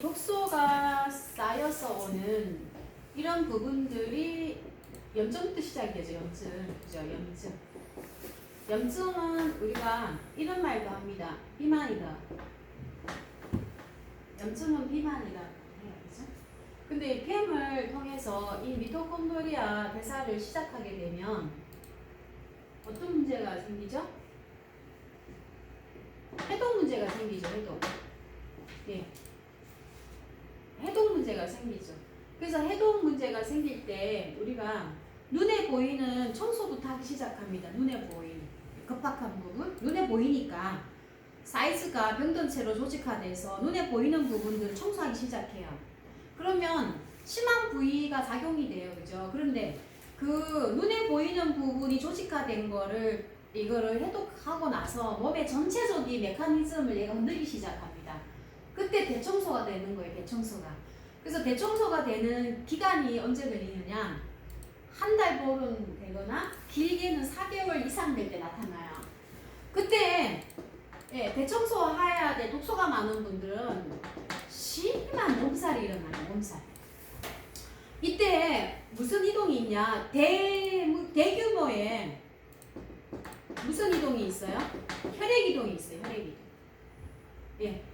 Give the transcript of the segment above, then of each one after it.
독소가 쌓여서 오는 이런 부분들이 염증부터 시작이죠. 염증. 그죠? 염증. 염증은 우리가 이런 말도 합니다. 비만이다. 염증은 비만이다. 해요. 그죠? 근데 이 폐을 통해서 이 미토콘드리아 대사를 시작하게 되면 어떤 문제가 생기죠? 해독 문제가 생기죠. 해독. 예. 해독 문제가 생기죠. 그래서 해독 문제가 생길 때 우리가 눈에 보이는 청소부터 하기 시작합니다. 눈에 보이는 급박한 부분, 눈에 보이니까 사이즈가 병든 채로 조직화돼서 눈에 보이는 부분들 청소하기 시작해요. 그러면 심한 부위가 작용이 돼요, 그죠? 그런데 그 눈에 보이는 부분이 조직화된 거를 이거를 해독하고 나서 몸의 전체적인 메커니즘을 얘가 흔들기 시작합니다. 그때 대청소가 되는 거예요, 대청소가. 그래서 대청소가 되는 기간이 언제 걸리느냐? 한 달 보름 되거나 길게는 4개월 이상 될 때 나타나요. 그때 예, 대청소 해야 돼 독소가 많은 분들은 심한 몸살이 일어나요, 몸살. 이때 무슨 이동이 있냐? 대, 대규모의 무슨 이동이 있어요? 혈액 이동이 있어요, 혈액 이동. 예.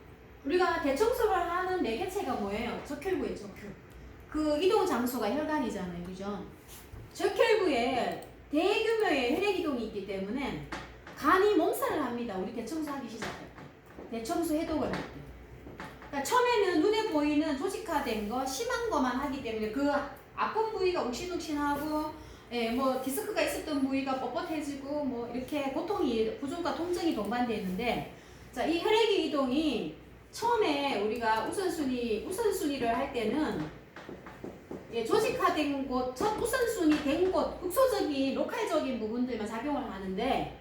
우리가 대청소를 하는 매개체가 뭐예요? 적혈구예요, 적혈. 그 이동 장소가 혈관이잖아요, 그죠? 적혈구에 대규모의 혈액 이동이 있기 때문에 간이 몸살을 합니다. 우리 대청소하기 시작할 때. 대청소 해독을 할 때. 그러니까 처음에는 눈에 보이는 조직화된 거, 심한 거만 하기 때문에 그 아픈 부위가 욱신욱신하고 예, 뭐 디스크가 있었던 부위가 뻣뻣해지고 뭐 이렇게 고통이 부종과 통증이 동반되는데 자, 이 혈액 이동이 처음에 우리가 우선순위 우선순위를 할 때는 예, 조직화된 곳, 첫 우선순위 된 곳, 국소적인 로컬적인 부분들만 작용을 하는데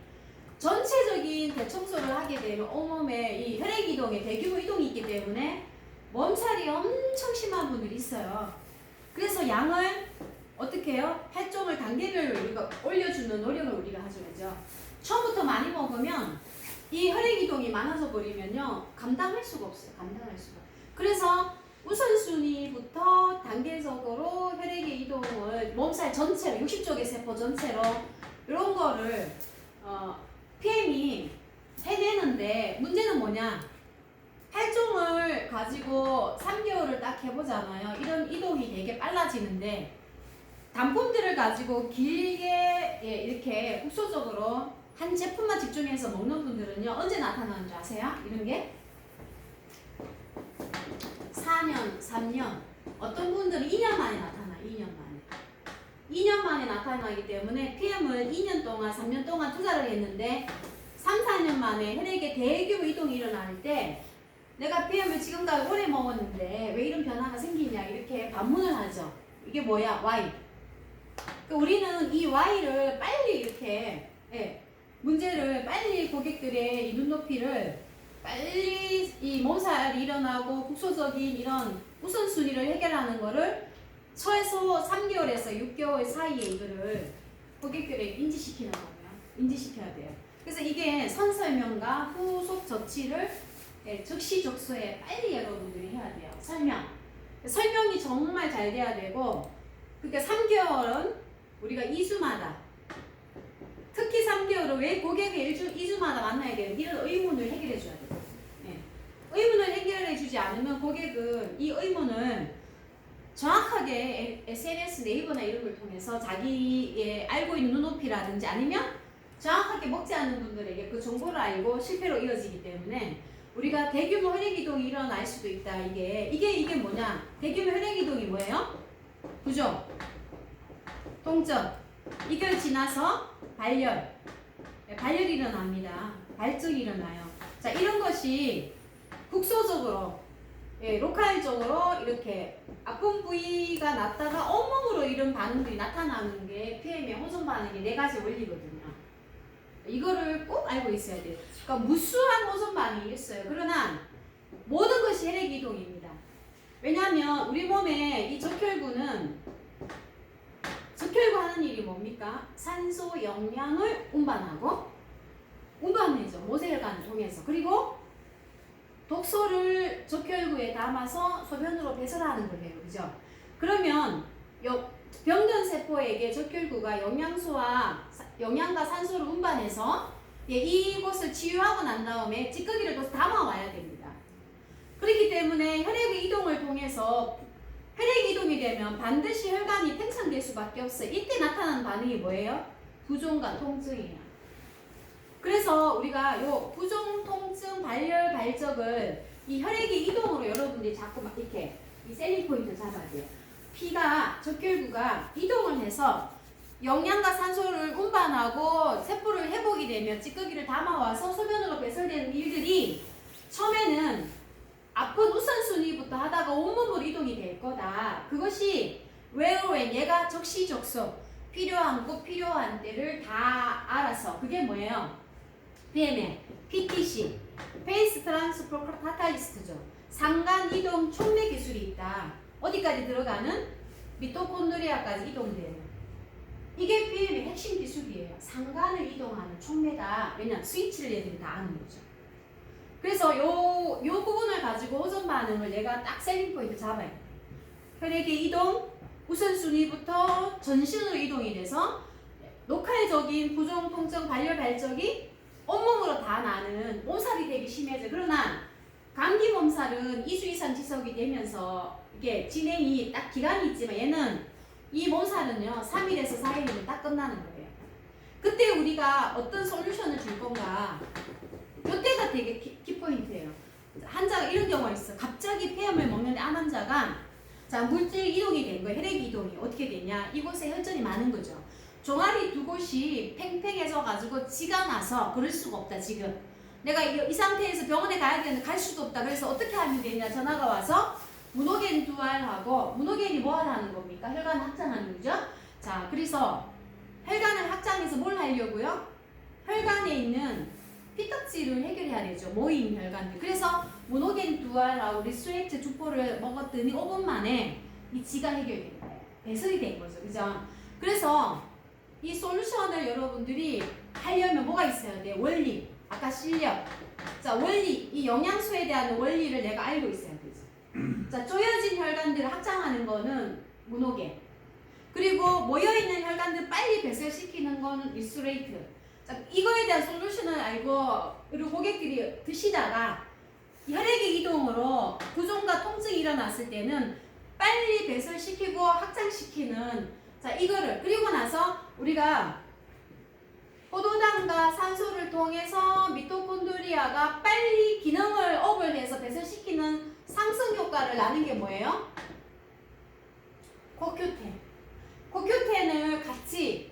전체적인 대청소를 하게 되면 온몸에 이 혈액 이동에 대규모 이동이 있기 때문에 몸살이 엄청 심한 분들이 있어요. 그래서 양을 어떻게 해요? 혈종을 단계별로 우리가 올려주는 노력을 우리가 하죠? 처음부터 많이 먹으면 많아져 버리면요 감당할 수가 없어요. 감당할 수가. 그래서 우선순위부터 단계적으로 혈액의 이동을 몸살 전체로 60쪽의 세포 전체로 이런 거를 어, PM이 해내는데 문제는 뭐냐? 혈종을 가지고 3개월을 딱 해보잖아요. 이런 이동이 되게 빨라지는데 단품들을 가지고 길게 예, 이렇게 국소적으로 한 제품만 집중해서 먹는 분들은요 언제 나타나는 줄 아세요? 이런 게? 4년, 3년. 어떤 분들은 2년 만에 나타나 2년 만에. 2년 만에 나타나기 때문에 PM을 2년 동안 3년 동안 투자를 했는데 3, 4년 만에 혈액에 대규모 이동이 일어날 때 내가 PM을 지금까지 오래 먹었는데 왜 이런 변화가 생기냐 이렇게 반문을 하죠. 이게 뭐야? Y. 그러니까 우리는 이 Y를 빨리 이렇게 예, 문제를 빨리 고객들의 이 눈높이를 빨리 이 몸살이 일어나고 국소적인 이런 우선순위를 해결하는 거를 최소 3개월에서 6개월 사이에 이거를 고객들에게 인지시키는 거예요. 인지시켜야 돼요. 그래서 이게 선설명과 후속 조치를 예, 즉시 적소에 빨리 여러분들이 해야 돼요. 설명. 설명이 정말 잘 돼야 되고 그러니까 3개월은 우리가 2주마다 특히 3개월은 왜 고객이 1주, 2주마다 만나야 돼요? 이런 의문을 해결해 줘야 돼요. 예. 의문을 해결해 주지 않으면 고객은 이 의문을 정확하게 SNS 네이버나 이런 걸 통해서 자기의 알고 있는 눈높이라든지 아니면 정확하게 먹지 않는 분들에게 그 정보를 알고 실패로 이어지기 때문에 우리가 대규모 혈액 이동이 일어날 수도 있다. 이게 이게 이게 뭐냐? 대규모 혈액 이동이 뭐예요? 그죠? 동점. 이걸 지나서 발열. 네, 발열이 일어납니다. 발적이 일어나요. 자, 이런 것이 국소적으로, 예, 로컬적으로 이렇게 아픈 부위가 났다가 온몸으로 이런 반응들이 나타나는 게 PM의 호전 반응의 네 가지 원리거든요. 이거를 꼭 알고 있어야 돼요. 그러니까 무수한 호전 반응이 있어요. 그러나 모든 것이 혈액 이동입니다. 왜냐하면 우리 몸의 이 적혈구는 적혈구 하는 일이 뭡니까? 산소 영양을 운반하고 운반해죠 모세혈관을 통해서 그리고 독소를 적혈구에 담아서 소변으로 배설하는 거예요. 그죠? 그러면 요 병든 세포에게 적혈구가 영양소와 사- 영양과 산소를 운반해서 예, 이곳을 치유하고 난 다음에 찌꺼기를 또 담아와야 됩니다. 그렇기 때문에 혈액의 이동을 통해서 혈액 이동이 되면 반드시 혈관이 팽창될 수밖에 없어요. 이때 나타나는 반응이 뭐예요? 부종과 통증이에요. 그래서 우리가 요 부종, 통증, 발열, 발적을 이 혈액의 이동으로 여러분들이 자꾸 막 이렇게 이 셀링 포인트 잡아야 돼요. 피가 적혈구가 이동을 해서 영양과 산소를 운반하고 세포를 회복이 되면 찌꺼기를 담아와서 소변으로 배설되는 일들이 처음에는 아픈 우선순위부터 하다가 온몸으로 이동이 될 그것이 외로엔 얘가 적시적소 필요한 곳 필요한 때를 다 알아서 그게 뭐예요? PMA, PTC, 페이스 트랜스포 카탈리스트죠. 상간 이동 촉매 기술이 있다. 어디까지 들어가는 미토콘드리아까지 이동돼요. 이게 PM의 핵심 기술이에요. 상간을 이동하는 촉매다. 왜냐 스위치를 얘들이 다 아는 거죠. 그래서 요, 요 부분을 가지고 호전 반응을 내가 딱 셀링 포인트 잡아야 돼. 혈액의 이동, 우선순위부터 전신으로 이동이 돼서 녹할적인 부종, 통증, 발열, 발적이 온몸으로 다 나는 몸살이 되기 심해져. 그러나 감기 몸살은 2주 이상 지속이 되면서 이게 진행이 딱 기간이 있지만 얘는 이 몸살은요 3일에서 4일이면 딱 끝나는 거예요. 그때 우리가 어떤 솔루션을 줄 건가 되게 키, 키포인트예요. 환자가 이런 경우가 있어. 갑자기 폐암을 먹는데 암 환자가 자 물질 이동이 된 거예요. 혈액 이동이 어떻게 되냐? 이곳에 혈전이 많은 거죠. 종아리 두 곳이 팽팽해져 가지고 지가 나서 그럴 수가 없다 지금. 내가 이, 이 상태에서 병원에 가야 되는데 갈 수도 없다. 그래서 어떻게 하면 되냐? 전화가 와서 문호겐 두알하고 문호겐이 뭐 하는 겁니까? 혈관 확장하는 거죠. 자 그래서 혈관을 확장해서 뭘 하려고요? 혈관에 있는 피딱지를 해결해야 되죠. 모인 혈관들. 그래서 모노겐 두알하고 리스트렉트 주포를 먹었더니 5분 만에 이 지가 해결된 거예요. 배설이 된 거죠. 그죠? 그래서 이 솔루션을 여러분들이 하려면 뭐가 있어야 돼? 원리. 아까 실력. 자, 원리. 이 영양소에 대한 원리를 내가 알고 있어야 되죠. 자, 쪼여진 혈관들을 확장하는 거는 모노겐. 그리고 모여있는 혈관들 빨리 배설시키는 건 리스트레이트. 자, 이거에 대한 솔루션을 알고 그리고 고객들이 드시다가 혈액의 이동으로 부종과 통증이 일어났을 때는 빨리 배설시키고 확장시키는 자 이거를 그리고 나서 우리가 포도당과 산소를 통해서 미토콘드리아가 빨리 기능을 업을 해서 배설시키는 상승 효과를 나는 게 뭐예요? 코큐텐. 코큐텐을 같이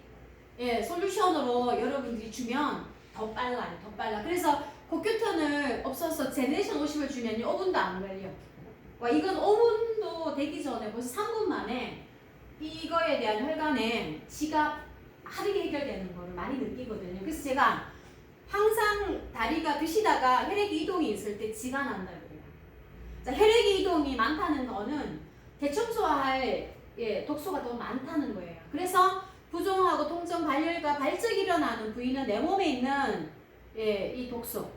예, 솔루션으로 여러분들이 주면 더 빨라요, 더 빨라. 그래서 고큐턴을 없어서 제네레이션 50을 주면요, 5분도 안 걸려. 와, 이건 5분도 되기 전에 벌써 3분 만에 이거에 대한 혈관에 지가 빠르게 해결되는 거를 많이 느끼거든요. 그래서 제가 항상 다리가 드시다가 혈액 이동이 있을 때 지가 난다 그래요. 자, 혈액 이동이 많다는 거는 대청소할 예, 독소가 더 많다는 거예요. 그래서 부종하고 통증, 발열과 발적이 일어나는 부위는 내 몸에 있는 예, 이 독소.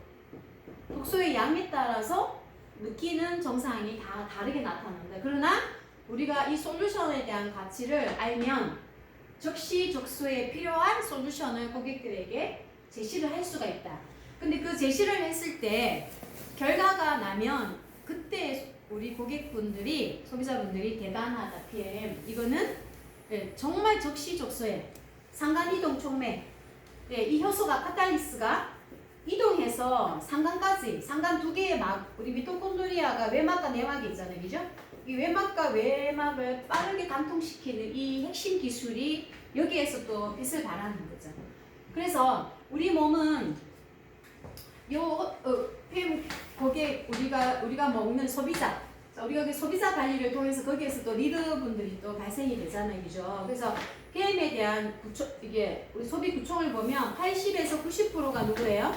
독소의 양에 따라서 느끼는 정상이 다 다르게 나타난다. 그러나 우리가 이 솔루션에 대한 가치를 알면 적시적소에 필요한 솔루션을 고객들에게 제시를 할 수가 있다. 근데 그 제시를 했을 때 결과가 나면 그때 우리 고객분들이 소비자분들이 대단하다 PM 이거는 네, 정말 적시적소에 상간이동 촉매 네, 이 효소가 카탈리스가 이동해서 상간까지 상간 두 개의 막 우리 미토콘드리아가 외막과 내막이 있잖아요 그죠? 이 외막과 외막을 빠르게 관통시키는 이 핵심 기술이 여기에서 또 빛을 발하는 거죠 그래서 우리 몸은 요 어, 거기에 우리가 우리가 먹는 소비자 자, 우리가 그 소비자 관리를 통해서 거기에서 또 리더분들이 또 발생이 되잖아요, 그죠? 그래서 PM에 대한 구청, 이게 우리 소비 구청을 보면 80에서 90%가 누구예요?